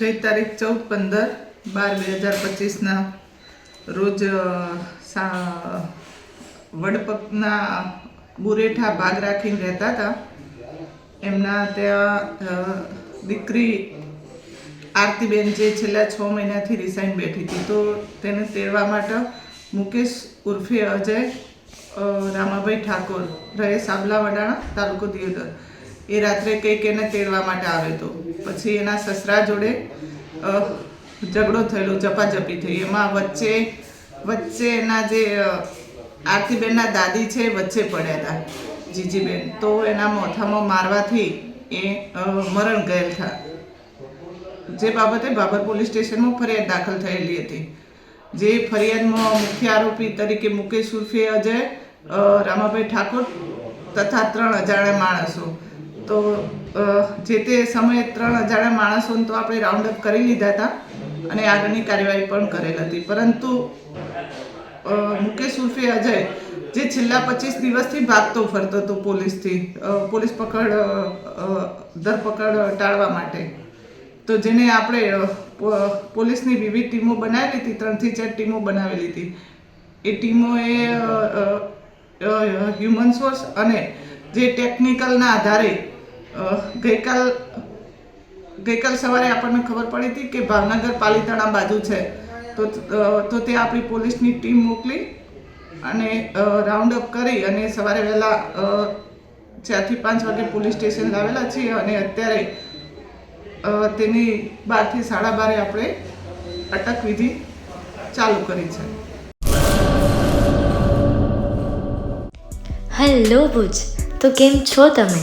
ગઈ તારીખ ચૌદ પંદર બાર બે હજાર પચીસના રોજ વડપકના બુરેઠા ભાગ રાખીને રહેતા હતા. એમના ત્યાં દીકરી આરતીબેન જે છેલ્લા છ મહિનાથી રિસાઈન બેઠી હતી. તો તેને તેડવા માટે મુકેશ ઉર્ફે અજય રામાભાઈ ઠાકોર રહે સાબલા વડાણા તાલુકો દિયોદર. એ રાત્રે કંઈક એને તેડવા માટે આવ્યો તો. પછી એના સસરા જોડે ઝઘડો થયેલો, ઝપાઝપી થઈ. એમાં વચ્ચે વચ્ચે એના જે આરતીબેનના દાદી છે વચ્ચે પડ્યા હતા, જીજીબેન. તો એના મોથામાં મારવાથી એ મરણ ગયેલ થયા જે બાબતે બાબર પોલીસ સ્ટેશનમાં ફરિયાદ દાખલ થયેલી હતી. જે ફરિયાદમાં મુખ્ય આરોપી તરીકે મુકેશ ઉર્ફે અજય રામાભાઈ ઠાકોર તથા ત્રણ અજાણ્યા માણસો. તો જે તે સમયે ત્રણ અજાણ્યા માણસોને તો આપણે રાઉન્ડ અપ કરી લીધા હતા અને આગળની કાર્યવાહી પણ કરેલ હતી. પરંતુ મુકેશ ઉર્ફે અજય જે છેલ્લા પચીસ દિવસથી ભાગતો ફરતો હતો પોલીસથી પોલીસ પકડ ધરપકડ ટાળવા માટે. તો જેને આપણે પોલીસની વિવિધ ટીમો બનાવેલી હતી, ત્રણથી ચાર ટીમો બનાવેલી હતી. એ ટીમોએ હ્યુમન સોર્સ અને જે ટેકનિકલના આધારે ગઈકાલ ગઈકાલ સવારે આપણને ખબર પડી હતી કે ભાવનગર પાલીતાણા બાજુ છે. તો તો તે આપણી પોલીસની ટીમ મોકલી અને રાઉન્ડ અપ કરી અને સવારે વહેલા ચારથી પાંચ વાગે પોલીસ સ્ટેશન લાવેલા છીએ અને અત્યારે તેની બારથી સાડા બારે આપણે અટક વિધિ ચાલુ કરી છે. હેલો ભુજ. તો કેમ છો તમે?